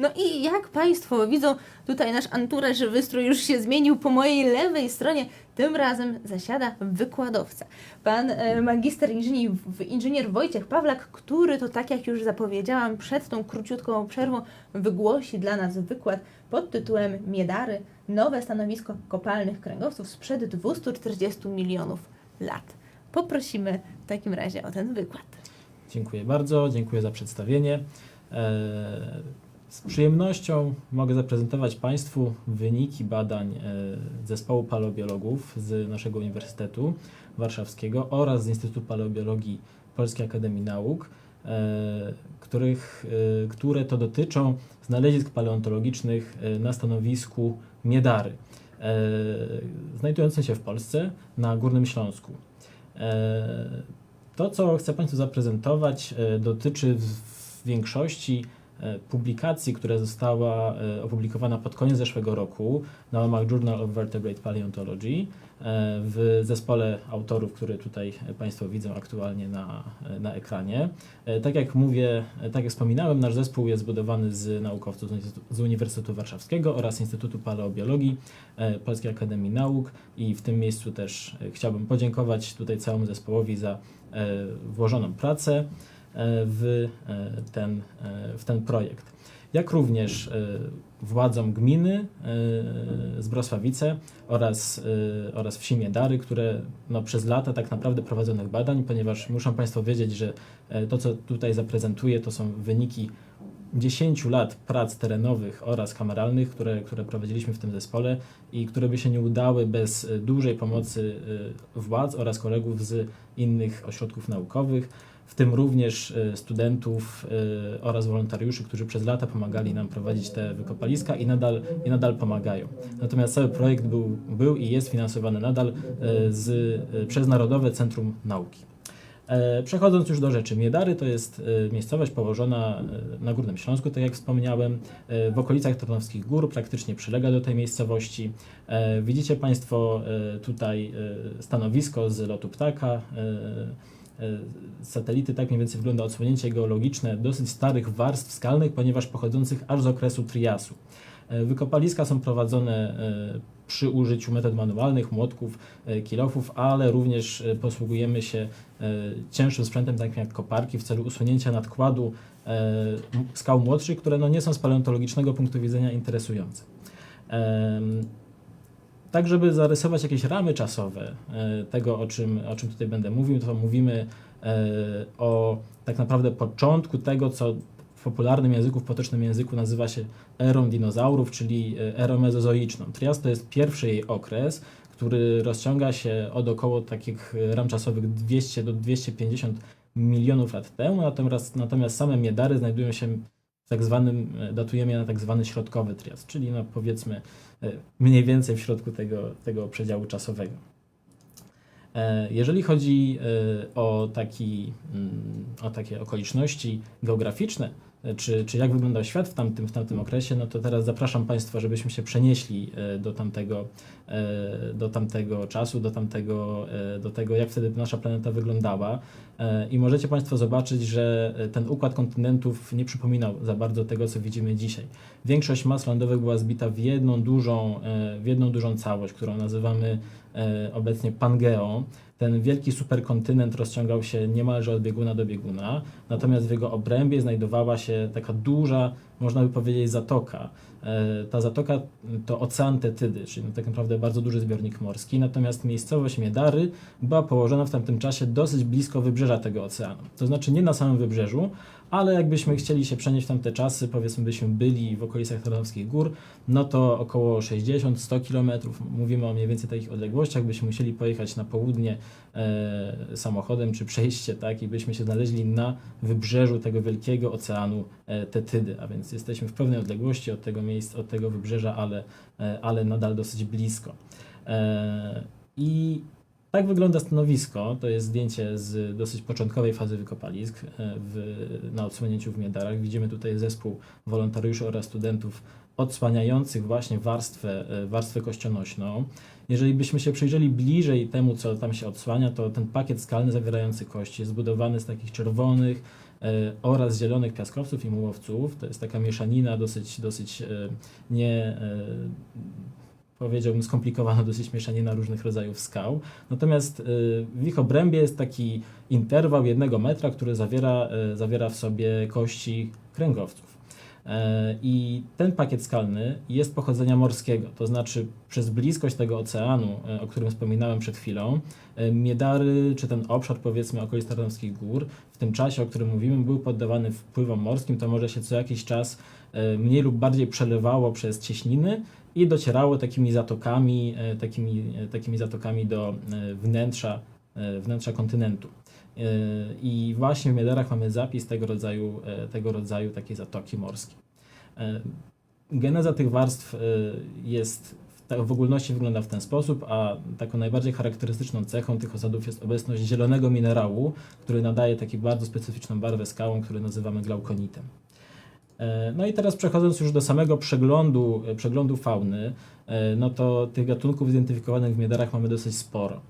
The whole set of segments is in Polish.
No i jak Państwo widzą, tutaj nasz anturaż wystrój już się zmienił. Po mojej lewej stronie tym razem zasiada wykładowca. Pan e, magister inżynier, inżynier Wojciech Pawlak, który to tak jak już zapowiedziałam przed tą króciutką przerwą, wygłosi dla nas wykład pod tytułem Miedary, nowe stanowisko kopalnych kręgowców sprzed 240 milionów lat. Poprosimy w takim razie o ten wykład. Dziękuję bardzo, dziękuję za przedstawienie. E, Z przyjemnością mogę zaprezentować Państwu wyniki badań e, zespołu paleobiologów z naszego Uniwersytetu Warszawskiego oraz z Instytutu Paleobiologii Polskiej Akademii Nauk, e, których, e, które to dotyczą znalezisk paleontologicznych na stanowisku Miedary, znajdującym się w Polsce na Górnym Śląsku. To, co chcę Państwu zaprezentować, dotyczy w większości publikacji, która została e, opublikowana pod koniec zeszłego roku na łamach Journal of Vertebrate Paleontology e, w zespole autorów, który tutaj Państwo widzą aktualnie na, na ekranie. E, Tak jak mówię, e, tak jak wspominałem, nasz zespół jest zbudowany z naukowców z Uniwersytetu- Warszawskiego oraz Instytutu Paleobiologii e, Polskiej Akademii Nauk i w tym miejscu też e, chciałbym podziękować tutaj całemu zespołowi za e, włożoną pracę e, w e, ten, e, w ten projekt. Jak również e, władzom gminy e, z Brosławice oraz, e, oraz wsi Miedary, które no, przez lata tak naprawdę prowadzonych badań, ponieważ muszą Państwo wiedzieć, że e, to, co tutaj zaprezentuję, to są wyniki 10 lat prac terenowych oraz kameralnych, które, które prowadziliśmy w tym zespole i które by się nie udały bez e, dużej pomocy e, władz oraz kolegów z innych ośrodków naukowych, w tym również e, studentów e, oraz wolontariuszy, którzy przez lata pomagali nam prowadzić te wykopaliska i nadal, i nadal pomagają. Natomiast cały projekt był, był i jest finansowany nadal e, z, przez Narodowe Centrum Nauki. E, Przechodząc już do rzeczy, Miedary to jest miejscowość położona na Górnym Śląsku, tak jak wspomniałem, w okolicach Tarnowskich Gór, praktycznie przylega do tej miejscowości. E, Widzicie Państwo tutaj stanowisko z lotu ptaka. E, Satelity tak mniej więcej wygląda odsłonięcie geologiczne dosyć starych warstw skalnych, ponieważ pochodzących aż z okresu Triasu. E, Wykopaliska są prowadzone e, przy użyciu metod manualnych, młotków, kilofów, ale również posługujemy się cięższym sprzętem, takim jak koparki, w celu usunięcia nadkładu skał młodszych, które no, nie są z paleontologicznego punktu widzenia interesujące. Tak, żeby zarysować jakieś ramy czasowe e, tego, o czym, o czym tutaj będę mówił, to mówimy e, o tak naprawdę początku tego, co w popularnym języku, w potocznym języku nazywa się erą dinozaurów, czyli e, erą mezozoiczną. Trias to jest pierwszy jej okres, który rozciąga się od około takich ram czasowych 200 do 250 milionów lat temu, natomiast, natomiast same miedary znajdują się tak zwanym, e, datujemy je na tak zwany środkowy trias, czyli no powiedzmy e, mniej więcej w środku tego, tego przedziału czasowego. E, Jeżeli chodzi o, taki, mm, o takie okoliczności geograficzne, czy, czy jak wyglądał świat w tamtym, w tamtym okresie, no to teraz zapraszam Państwa, żebyśmy się przenieśli e, do tamtego, e, do tamtego czasu, do, tamtego, e, do tego, jak wtedy nasza planeta wyglądała. I możecie Państwo zobaczyć, że ten układ kontynentów nie przypominał za bardzo tego, co widzimy dzisiaj. Większość mas lądowych była zbita w jedną dużą, w jedną dużą całość, którą nazywamy obecnie Pangeą. Ten wielki superkontynent rozciągał się niemalże od bieguna do bieguna, natomiast w jego obrębie znajdowała się taka duża, można by powiedzieć, zatoka. E, Ta zatoka to ocean Tetydy, czyli tak naprawdę bardzo duży zbiornik morski, natomiast miejscowość Miedary była położona w tamtym czasie dosyć blisko wybrzeża tego oceanu. To znaczy nie na samym wybrzeżu, ale jakbyśmy chcieli się przenieść w tamte czasy, powiedzmy byśmy byli w okolicach Tarnowskich Gór, no to około 60-100 km, mówimy o mniej więcej takich odległościach, byśmy musieli pojechać na południe e, samochodem czy przejście, tak, i byśmy się znaleźli na wybrzeżu tego wielkiego oceanu e, Tetydy, a więc jesteśmy w pewnej odległości od tego miejsca, od tego wybrzeża, ale, e, ale nadal dosyć blisko. E, I Tak wygląda stanowisko. To jest zdjęcie z dosyć początkowej fazy wykopalisk e, w, na odsłonięciu w Miedarach. Widzimy tutaj zespół wolontariuszy oraz studentów odsłaniających właśnie warstwę, warstwę kościonośną. Jeżeli byśmy się przyjrzeli bliżej temu, co tam się odsłania, to ten pakiet skalny zawierający kości jest zbudowany z takich czerwonych oraz zielonych piaskowców i mułowców. To jest taka mieszanina dosyć, dosyć e, nie e, powiedziałbym skomplikowana dosyć mieszanina różnych rodzajów skał. Natomiast w ich obrębie jest taki interwał jednego metra, który zawiera, zawiera w sobie kości kręgowców. E, I ten pakiet skalny jest pochodzenia morskiego, to znaczy przez bliskość tego oceanu, e, o którym wspominałem przed chwilą, e, Miedary, czy ten obszar powiedzmy okolic Tarnowskich Gór, w tym czasie, o którym mówimy, był poddawany wpływom morskim, to może się co jakiś czas mniej lub bardziej przelewało przez cieśniny i docierało takimi zatokami, takimi, takimi zatokami do wnętrza, wnętrza kontynentu. E, I właśnie w Miedarach mamy zapis tego rodzaju, e, tego rodzaju takiej zatoki morskiej. E, Geneza tych warstw jest w, ogólności wygląda w ten sposób, a taką najbardziej charakterystyczną cechą tych osadów jest obecność zielonego minerału, który nadaje taką bardzo specyficzną barwę skałom, który nazywamy glaukonitem. No i teraz przechodząc już do samego przeglądu, przeglądu fauny, no to tych gatunków zidentyfikowanych w Miedarach mamy dosyć sporo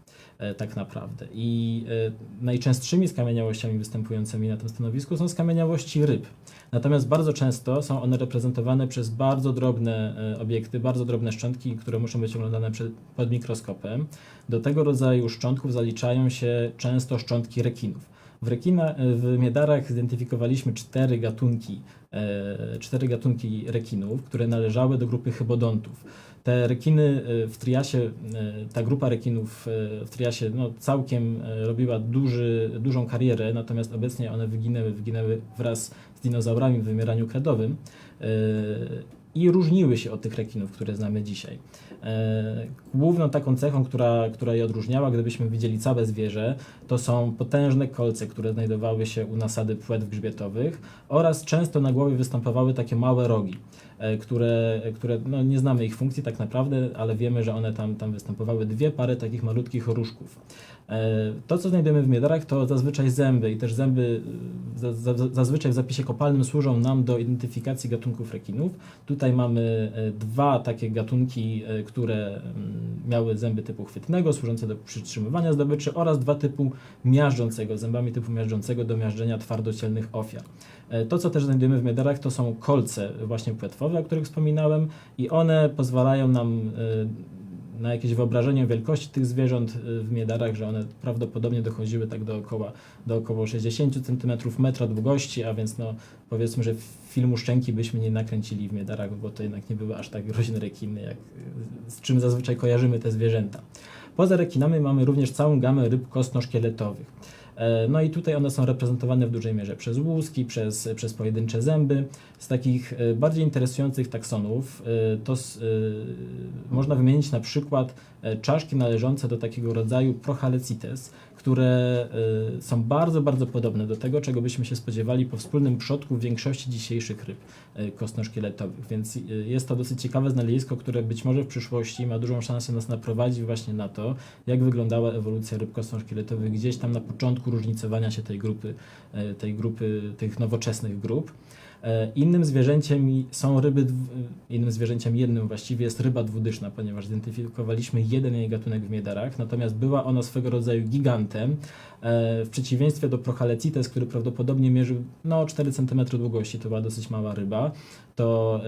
tak naprawdę. I e, najczęstszymi skamieniałościami występującymi na tym stanowisku są skamieniałości ryb. Natomiast bardzo często są one reprezentowane przez bardzo drobne e, obiekty, bardzo drobne szczątki, które muszą być oglądane pod mikroskopem. Do tego rodzaju szczątków zaliczają się często szczątki rekinów. W, rekina, w Miedarach zidentyfikowaliśmy cztery gatunki, e, cztery gatunki rekinów, które należały do grupy chybodontów. Te rekiny e, w triasie, e, ta grupa rekinów w triasie no, całkiem robiła duży, dużą karierę, natomiast obecnie one wyginęły, wyginęły wraz z dinozaurami w wymieraniu kredowym i różniły się od tych rekinów, które znamy dzisiaj. E, Główną taką cechą, która, która je odróżniała, gdybyśmy widzieli całe zwierzę, to są potężne kolce, które znajdowały się u nasady płetw grzbietowych oraz często na głowie występowały takie małe rogi, które, które no, nie znamy ich funkcji tak naprawdę, ale wiemy, że one tam, tam występowały dwie pary takich malutkich różków. E, To, co znajdujemy w miedarach, to zazwyczaj zęby i też zęby e, za, za, zazwyczaj w zapisie kopalnym służą nam do identyfikacji gatunków rekinów. Tutaj mamy e, dwa takie gatunki, e, które mm, miały zęby typu chwytnego, służące do przytrzymywania zdobyczy oraz dwa typu miażdżącego, zębami typu miażdżącego do miażdżenia twardocielnych ofiar. E, To, co też znajdujemy w miedarach, to są kolce właśnie płetwowe, o których wspominałem i one pozwalają nam e, na jakieś wyobrażenie wielkości tych zwierząt y, w miedarach, że one prawdopodobnie dochodziły tak do około, do około 60 cm metra długości, a więc no powiedzmy, że filmu Szczęki byśmy nie nakręcili w miedarach, bo to jednak nie były aż tak groźne rekiny, jak, y, z czym zazwyczaj kojarzymy te zwierzęta. Poza rekinami mamy również całą gamę ryb kostno-szkieletowych. E, No i tutaj one są reprezentowane w dużej mierze przez łuski, przez, przez pojedyncze zęby. Z takich e, bardziej interesujących taksonów e, to można wymienić na przykład czaszki należące do takiego rodzaju Prochalecites, które e, są bardzo, bardzo podobne do tego, czego byśmy się spodziewali po wspólnym przodku większości dzisiejszych ryb e, kostnoszkieletowych. Więc e, jest to dosyć ciekawe znalezisko, które być może w przyszłości ma dużą szansę nas naprowadzić właśnie na to, jak wyglądała ewolucja ryb kostnoszkieletowych gdzieś tam na początku różnicowania się tej grupy, tej grupy tych nowoczesnych grup. E, Innym zwierzęciem są ryby, dw- innym zwierzęciem jednym właściwie jest ryba dwudyszna, ponieważ zidentyfikowaliśmy jeden jej gatunek w Miedarach, natomiast była ona swego rodzaju gigantem, e, w przeciwieństwie do Prochalecites, który prawdopodobnie mierzył no, 4 cm długości, to była dosyć mała ryba, to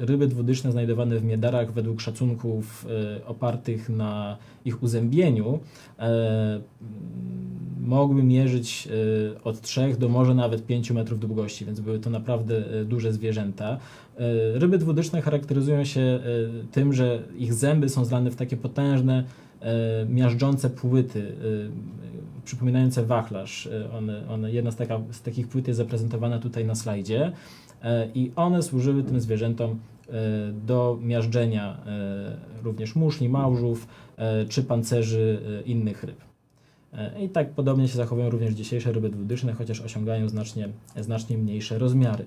e, ryby dwudyszne znajdowane w Miedarach według szacunków e, opartych na ich uzębieniu e, mogły mierzyć e, od 3 do może nawet 5 metrów długości, więc były to naprawdę e, duże zwierzęta. E, Ryby dwudyszne charakteryzują się e, tym, że ich zęby są zlane w takie potężne, miażdżące płyty, przypominające wachlarz. One, one, jedna z, taka, z takich płyt jest zaprezentowana tutaj na slajdzie i one służyły tym zwierzętom do miażdżenia również muszli, małżów czy pancerzy innych ryb. E, I tak podobnie się zachowują również dzisiejsze ryby dwudyszne, chociaż osiągają znacznie, znacznie mniejsze rozmiary.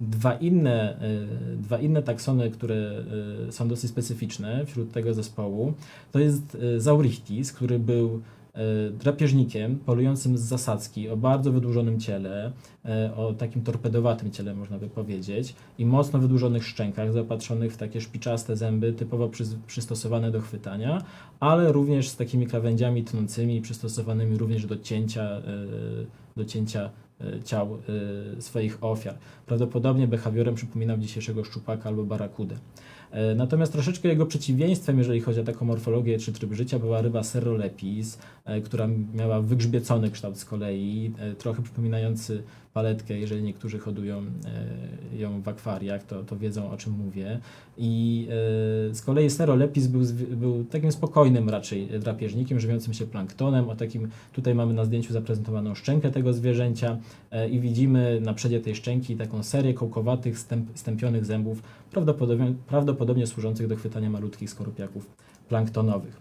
Dwa inne, e, dwa inne taksony, które e, są dosyć specyficzne wśród tego zespołu, to jest Zaurichtis, który był drapieżnikiem polującym z zasadzki o bardzo wydłużonym ciele, e, o takim torpedowatym ciele można by powiedzieć i mocno wydłużonych szczękach zaopatrzonych w takie szpiczaste zęby typowo przystosowane do chwytania, ale również z takimi krawędziami tnącymi przystosowanymi również do cięcia, e, do cięcia e, ciał e, swoich ofiar. Prawdopodobnie behawiorem przypominał dzisiejszego szczupaka albo barakudę. E, Natomiast troszeczkę jego przeciwieństwem, jeżeli chodzi o taką morfologię czy tryb życia, była ryba Serrolepis, e, która miała wygrzbiecony kształt z kolei, e, trochę przypominający paletkę, jeżeli niektórzy hodują e, ją w akwariach, to, to wiedzą o czym mówię. I e, z kolei Serrolepis był, był takim spokojnym raczej drapieżnikiem, żywiącym się planktonem. O takim, tutaj mamy na zdjęciu zaprezentowaną szczękę tego zwierzęcia e, i widzimy na przedzie tej szczęki taką serię kołkowatych, stęp, stępionych zębów, prawdopodobnie, prawdopodobnie służących do chwytania malutkich skorupiaków planktonowych.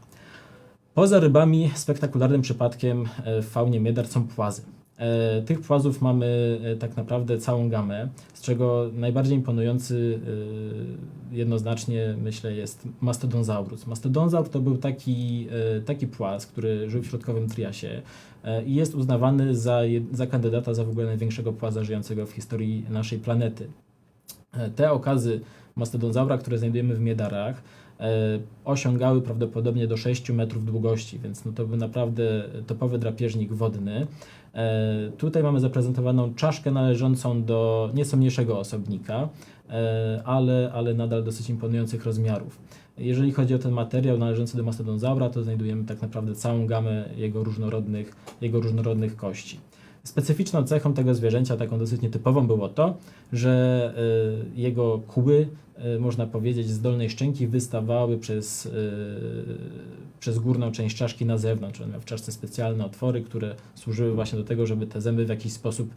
Poza rybami spektakularnym przypadkiem w faunie Miedar są płazy. E, Tych płazów mamy e, tak naprawdę całą gamę, z czego najbardziej imponujący e, jednoznacznie myślę jest Mastodonzaurus. Mastodonzaur to był taki, taki płaz, który żył w środkowym triasie i jest uznawany za, za kandydata za w ogóle największego płaza żyjącego w historii naszej planety. Te okazy mastodonzaura, które znajdujemy w Miedarach, osiągały prawdopodobnie do 6 metrów długości, więc no to był naprawdę topowy drapieżnik wodny. E, Tutaj mamy zaprezentowaną czaszkę należącą do nieco mniejszego osobnika, e, ale, ale nadal dosyć imponujących rozmiarów. Jeżeli chodzi o ten materiał należący do mastodonzaura, to znajdujemy tak naprawdę całą gamę jego różnorodnych, jego różnorodnych kości. Specyficzną cechą tego zwierzęcia, taką dosyć nietypową, było to, że y, jego kły, y, można powiedzieć, z dolnej szczęki wystawały przez, y, przez górną część czaszki na zewnątrz. On miał w czaszce specjalne otwory, które służyły właśnie do tego, żeby te zęby w jakiś sposób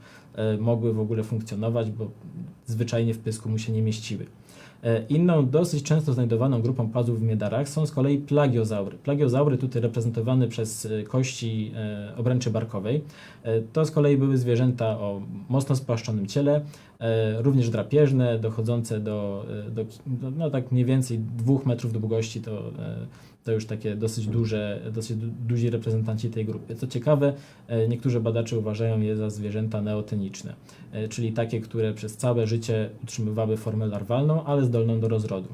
mogły w ogóle funkcjonować, bo zwyczajnie w pysku mu się nie mieściły. E, Inną dosyć często znajdowaną grupą pazów w miedarach są z kolei plagiozaury. Plagiozaury tutaj reprezentowane przez e, kości e, obręczy barkowej. To z kolei były zwierzęta o mocno spłaszczonym ciele, również drapieżne, dochodzące do, do, do no tak mniej więcej dwóch metrów długości, to, to już takie dosyć duże, dosyć du- duzi reprezentanci tej grupy. Co ciekawe, e, niektórzy badacze uważają je za zwierzęta neoteniczne, e, czyli takie, które przez całe życie utrzymywały formę larwalną, ale zdolną do rozrodu.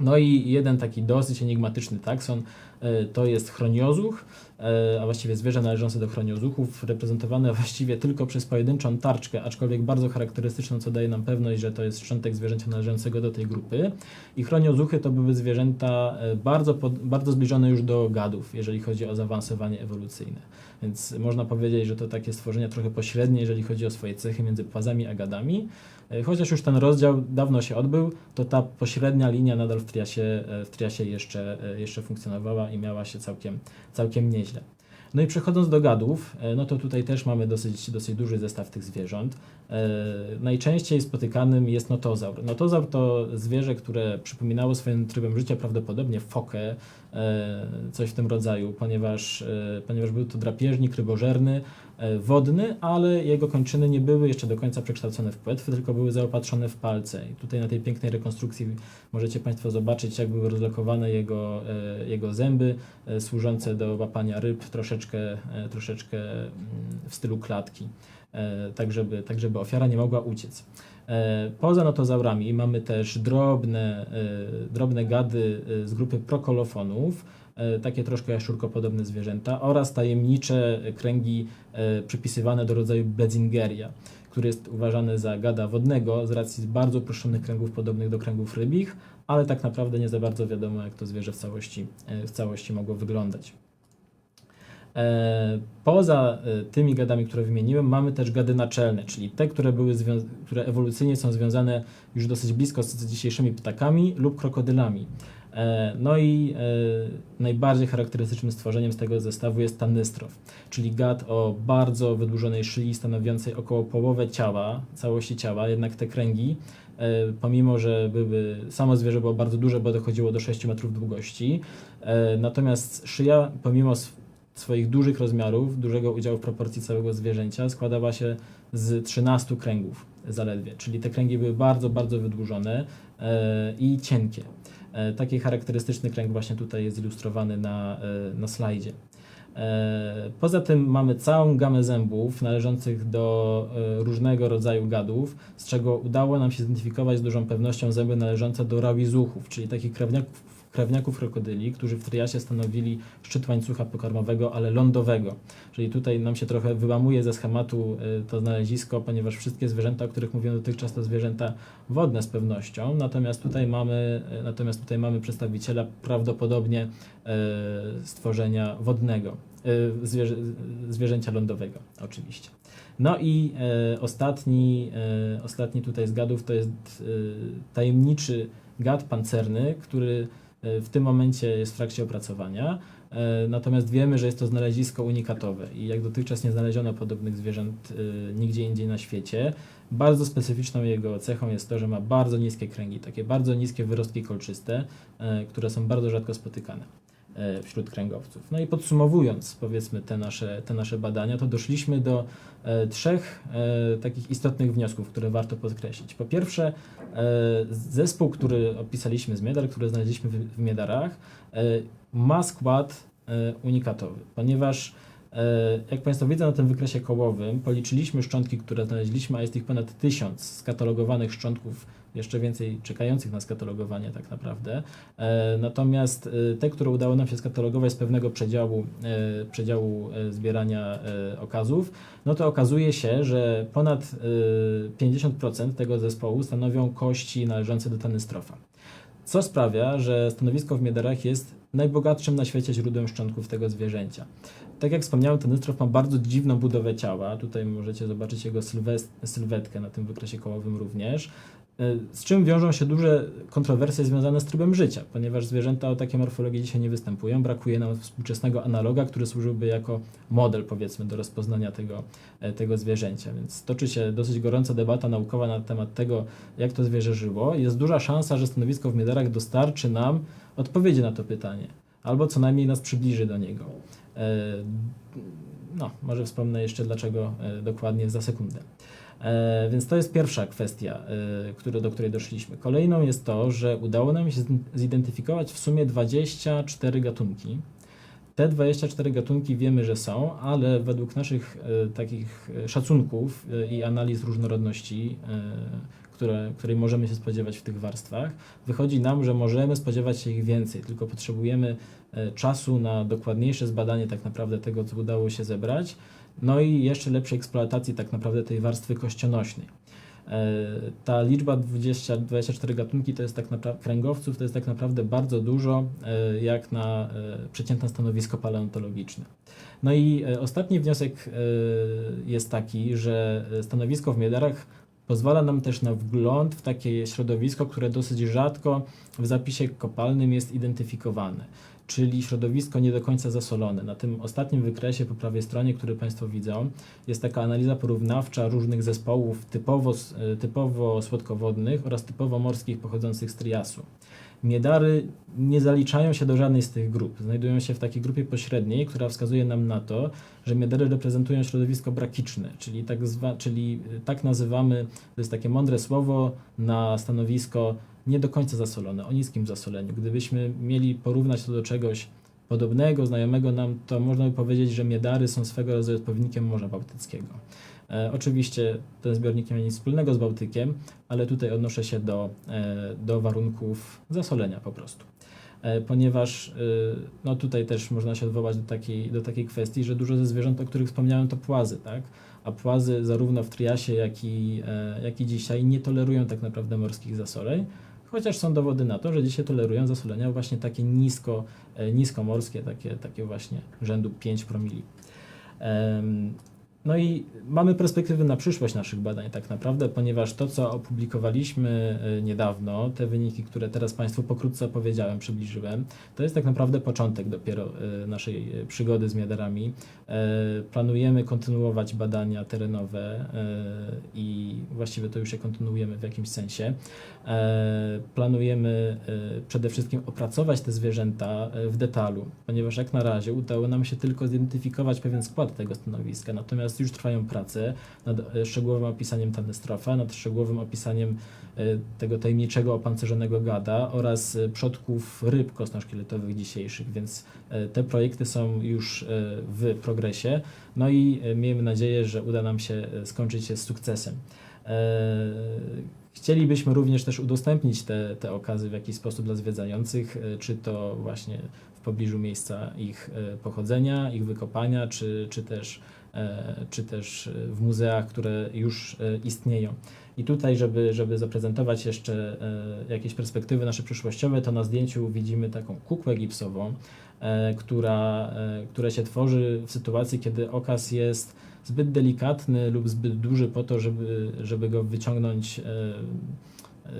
No i jeden taki dosyć enigmatyczny takson e, to jest chroniozłuch, e, a właściwie zwierzę należące do chroniozłuchów, reprezentowane właściwie tylko przez pojedynczą tarczkę, aczkolwiek bardzo charakterystyczną, co daje nam pewność, że to jest szczątek zwierzęcia należącego do tej grupy. I chroniozłuchy to były zwierzęta e, bardzo, pod, bardzo zbliżone już do gadów, jeżeli chodzi o zaawansowanie ewolucyjne. Więc można powiedzieć, że to takie stworzenia trochę pośrednie, jeżeli chodzi o swoje cechy między płazami a gadami. E, Chociaż już ten rozdział dawno się odbył, to ta pośrednia linia nadal w triasie, e, w triasie jeszcze, e, jeszcze funkcjonowała i miała się całkiem, całkiem nieźle. No i przechodząc do gadów, no to tutaj też mamy dosyć, dosyć duży zestaw tych zwierząt. Najczęściej spotykanym jest notozaur. Notozaur to zwierzę, które przypominało swoim trybem życia prawdopodobnie fokę, coś w tym rodzaju, ponieważ, e, ponieważ był to drapieżnik rybożerny, e, wodny, ale jego kończyny nie były jeszcze do końca przekształcone w płetwy, tylko były zaopatrzone w palce. I tutaj na tej pięknej rekonstrukcji możecie Państwo zobaczyć, jak były rozlokowane jego, e, jego zęby, e, służące do łapania ryb, troszeczkę, e, troszeczkę mm, w stylu klatki, e, tak żeby, tak żeby ofiara nie mogła uciec. E, Poza notozaurami mamy też drobne, e, drobne gady e, z grupy prokolofonów, takie troszkę jaszczurkopodobne zwierzęta oraz tajemnicze kręgi przypisywane do rodzaju Bedzingeria, który jest uważany za gada wodnego z racji bardzo uproszczonych kręgów podobnych do kręgów rybich, ale tak naprawdę nie za bardzo wiadomo, jak to zwierzę w całości, w całości mogło wyglądać. E, Poza e, tymi gadami, które wymieniłem, mamy też gady naczelne, czyli te, które, były które ewolucyjnie są związane już dosyć blisko z dzisiejszymi ptakami lub krokodylami. E, No i najbardziej charakterystycznym stworzeniem z tego zestawu jest tanystrof, czyli gad o bardzo wydłużonej szyi, stanowiącej około połowę ciała, całości ciała, jednak te kręgi, pomimo że były, samo zwierzę było bardzo duże, bo dochodziło do 6 metrów długości, natomiast szyja, pomimo swoich dużych rozmiarów, dużego udziału w proporcji całego zwierzęcia, składała się z 13 kręgów zaledwie, czyli te kręgi były bardzo, bardzo wydłużone e, i cienkie. E, Taki charakterystyczny kręg właśnie tutaj jest ilustrowany na, e, na slajdzie. Poza tym mamy całą gamę zębów należących do różnego rodzaju gadów, z czego udało nam się zidentyfikować z dużą pewnością zęby należące do rawizuchów, czyli takich krewniaków, krewniaków krokodyli, którzy w triasie stanowili szczyt łańcucha pokarmowego, ale lądowego. Czyli tutaj nam się trochę wyłamuje ze schematu e, to znalezisko, ponieważ wszystkie zwierzęta, o których mówiłem dotychczas, to zwierzęta wodne z pewnością, natomiast tutaj mamy, e, natomiast tutaj mamy przedstawiciela prawdopodobnie e, stworzenia wodnego, zwierzę, zwierzęcia lądowego oczywiście. No i ostatni, ostatni tutaj z gadów to jest tajemniczy gad pancerny, który w tym momencie jest w trakcie opracowania. E, Natomiast wiemy, że jest to znalezisko unikatowe i jak dotychczas nie znaleziono podobnych zwierząt e, nigdzie indziej na świecie. Bardzo specyficzną jego cechą jest to, że ma bardzo niskie kręgi, takie bardzo niskie wyrostki kolczyste, e, które są bardzo rzadko spotykane e, wśród kręgowców. No i podsumowując, powiedzmy, te nasze, te nasze badania, to doszliśmy do e, trzech e, takich istotnych wniosków, które warto podkreślić. Po pierwsze, e, zespół, który opisaliśmy z Miedar, który znaleźliśmy w, Miedarach, e, ma skład e, unikatowy, ponieważ e, jak Państwo widzą na tym wykresie kołowym, policzyliśmy szczątki, które znaleźliśmy, a jest ich ponad tysiąc skatalogowanych szczątków, jeszcze więcej czekających na skatalogowanie tak naprawdę. E, Natomiast e, te, które udało nam się skatalogować z pewnego przedziału, e, przedziału e, zbierania e, okazów, no to okazuje się, że ponad e, 50% tego zespołu stanowią kości należące do tanystrofa. Co sprawia, że stanowisko w Miederach jest najbogatszym na świecie źródłem szczątków tego zwierzęcia. Tak jak wspomniałem, tenystrof ma bardzo dziwną budowę ciała. Tutaj możecie zobaczyć jego sylwetkę na tym wykresie kołowym również. Y, Z czym wiążą się duże kontrowersje związane z trybem życia, ponieważ zwierzęta o takiej morfologii dzisiaj nie występują. Brakuje nam współczesnego analoga, który służyłby jako model, powiedzmy, do rozpoznania tego, e, tego zwierzęcia. Więc toczy się dosyć gorąca debata naukowa na temat tego, jak to zwierzę żyło. Jest duża szansa, że stanowisko w Miedarach dostarczy nam odpowiedzi na to pytanie, albo co najmniej nas przybliży do niego. E, No, może wspomnę jeszcze dlaczego e, dokładnie za sekundę. E, Więc to jest pierwsza kwestia, e, do której doszliśmy. Kolejną jest to, że udało nam się zidentyfikować w sumie 24 gatunki. Te 24 gatunki wiemy, że są, ale według naszych e, takich szacunków i analiz różnorodności, które, której możemy się spodziewać w tych warstwach, wychodzi nam, że możemy spodziewać się ich więcej, tylko potrzebujemy czasu na dokładniejsze zbadanie tak naprawdę tego, co udało się zebrać, no i jeszcze lepszej eksploatacji tak naprawdę tej warstwy kościonośnej. E, Ta liczba 20, 24 gatunki to jest tak naprawdę kręgowców, to jest tak naprawdę bardzo dużo e, jak na e, przeciętne stanowisko paleontologiczne. No i ostatni wniosek jest taki, że stanowisko w Miedarach pozwala nam też na wgląd w takie środowisko, które dosyć rzadko w zapisie kopalnym jest identyfikowane, czyli środowisko nie do końca zasolone. Na tym ostatnim wykresie po prawej stronie, który Państwo widzą, jest taka analiza porównawcza różnych zespołów typowo, e, typowo słodkowodnych oraz typowo morskich pochodzących z Triasu. Miedary nie zaliczają się do żadnej z tych grup. Znajdują się w takiej grupie pośredniej, która wskazuje nam na to, że miedary reprezentują środowisko brakiczne, czyli tak, zwa, czyli y, tak nazywamy, to jest takie mądre słowo na stanowisko nie do końca zasolone, o niskim zasoleniu. Gdybyśmy mieli porównać to do czegoś podobnego, znajomego nam, to można by powiedzieć, że miedary są swego rodzaju odpowiednikiem Morza Bałtyckiego. E, oczywiście ten zbiornik nie ma nic wspólnego z Bałtykiem, ale tutaj odnoszę się do, e, do warunków zasolenia po prostu. E, ponieważ e, no tutaj też można się odwołać do takiej, do takiej kwestii, że dużo ze zwierząt, o których wspomniałem, to płazy, tak? A płazy zarówno w triasie, jak i, e, jak i dzisiaj nie tolerują tak naprawdę morskich zasoleń, chociaż są dowody na to, że dzisiaj tolerują zasolenia właśnie takie nisko, e, niskomorskie, takie, takie właśnie rzędu 5 promili. No i mamy perspektywy na przyszłość naszych badań tak naprawdę, ponieważ to, co opublikowaliśmy e, niedawno, te wyniki, które teraz Państwu pokrótce opowiedziałem, przybliżyłem, to jest tak naprawdę początek dopiero e, naszej e, przygody z miadarami. Planujemy kontynuować badania terenowe i właściwie to już je kontynuujemy w jakimś sensie. Planujemy przede wszystkim opracować te zwierzęta w detalu, ponieważ jak na razie udało nam się tylko zidentyfikować pewien skład tego stanowiska, natomiast Teraz już trwają prace nad e, szczegółowym opisaniem Tanystrofa, nad szczegółowym opisaniem e, tego tajemniczego opancerzonego gada oraz e, przodków ryb kostno-szkieletowych dzisiejszych, więc te projekty są już w progresie. No i miejmy nadzieję, że uda nam się skończyć je z sukcesem. Chcielibyśmy również też udostępnić te, te okazy w jakiś sposób dla zwiedzających, czy to właśnie w pobliżu miejsca ich pochodzenia, ich wykopania, czy, czy, też, czy też e, w muzeach, które już e, istnieją. I tutaj, żeby, żeby zaprezentować jeszcze e, jakieś perspektywy nasze przyszłościowe, to na zdjęciu widzimy taką kukłę gipsową, e, która, e, która się tworzy w sytuacji, kiedy okaz jest zbyt delikatny lub zbyt duży po to, żeby, żeby go wyciągnąć e, e,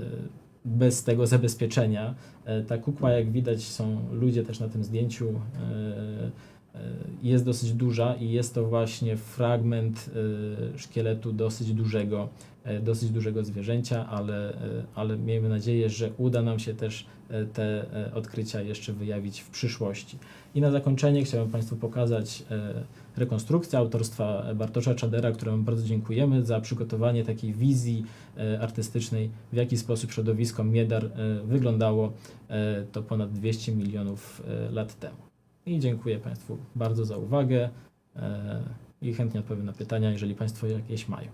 bez tego zabezpieczenia. E, Ta kukła, jak widać, są ludzie też na tym zdjęciu, e, e, jest dosyć duża i jest to właśnie fragment e, szkieletu dosyć dużego, e, dosyć dużego zwierzęcia, ale, e, ale miejmy nadzieję, że uda nam się też e, te e, odkrycia jeszcze wyjawić w przyszłości. I na zakończenie chciałbym Państwu pokazać e, rekonstrukcję autorstwa Bartosza Czadera, któremu bardzo dziękujemy za przygotowanie takiej wizji e, artystycznej, w jaki sposób środowisko Miedar e, wyglądało e, to ponad 200 milionów e, lat temu. I dziękuję Państwu bardzo za uwagę e, i chętnie odpowiem na pytania, jeżeli Państwo jakieś mają.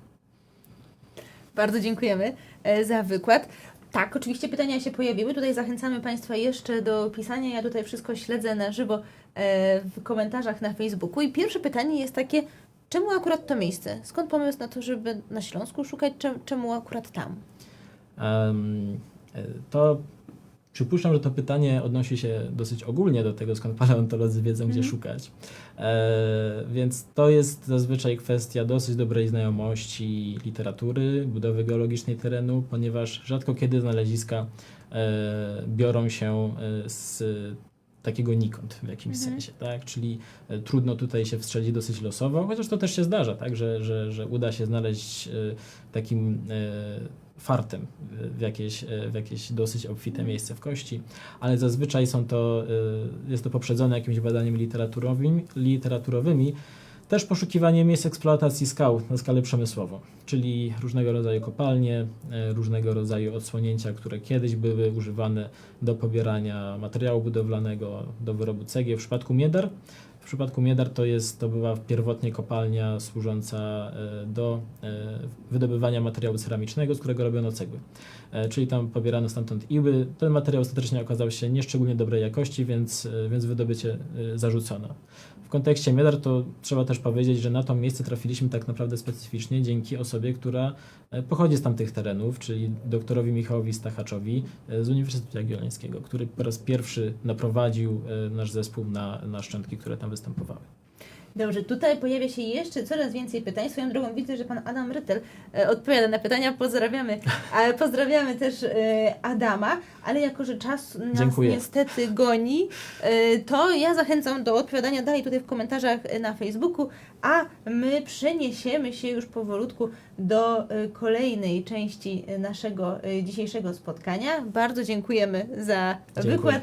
Bardzo dziękujemy e, za wykład. Tak, oczywiście pytania się pojawiły. Tutaj zachęcamy Państwa jeszcze do pisania. Ja tutaj wszystko śledzę na żywo e, w komentarzach na Facebooku. I pierwsze pytanie jest takie, czemu akurat to miejsce? Skąd pomysł na to, żeby na Śląsku szukać, czem- czemu akurat tam? E, To przypuszczam, że to pytanie odnosi się dosyć ogólnie do tego, skąd paleontolodzy wiedzą, gdzie Mhm. szukać. E, więc to jest zazwyczaj kwestia dosyć dobrej znajomości literatury, budowy geologicznej terenu, ponieważ rzadko kiedy znaleziska e, biorą się e, z takiego nikąd w jakimś Mhm. sensie, tak? Czyli e, trudno tutaj się wstrzelić dosyć losowo, chociaż to też się zdarza, tak? Że, że, że uda się znaleźć e, takim fartem w- jakieś, e, w jakieś dosyć obfite miejsce w kości, ale zazwyczaj są to, e, jest to poprzedzone jakimś badaniem literaturowym, literaturowymi, też poszukiwanie miejsc eksploatacji skał na skalę przemysłową, czyli różnego rodzaju kopalnie, e, różnego rodzaju odsłonięcia, które kiedyś były używane do pobierania materiału budowlanego, do wyrobu cegieł. W przypadku Miedar, w przypadku Miedar to jest, to była pierwotnie kopalnia służąca e, do e, wydobywania materiału ceramicznego, z którego robiono cegły. E, Czyli tam pobierano stamtąd iły. Ten materiał ostatecznie okazał się nieszczególnie dobrej jakości, więc, e, więc wydobycie e, zarzucono. W kontekście Miedar to trzeba też powiedzieć, że na to miejsce trafiliśmy tak naprawdę specyficznie dzięki osobie, która pochodzi z tamtych terenów, czyli doktorowi Michałowi Stachaczowi z Uniwersytetu Jagiellońskiego, który po raz pierwszy naprowadził nasz zespół na, na szczątki, które tam występowały. Dobrze, tutaj pojawia się jeszcze coraz więcej pytań. Swoją drogą widzę, że pan Adam Rytel e, odpowiada na pytania. Pozdrawiamy, ale pozdrawiamy też e, Adama, ale jako, że czas nas Dziękuję. niestety goni, e, to ja zachęcam do odpowiadania dalej tutaj w komentarzach na Facebooku, a my przeniesiemy się już powolutku do kolejnej części naszego dzisiejszego spotkania. Bardzo dziękujemy za Dziękuję. wykład.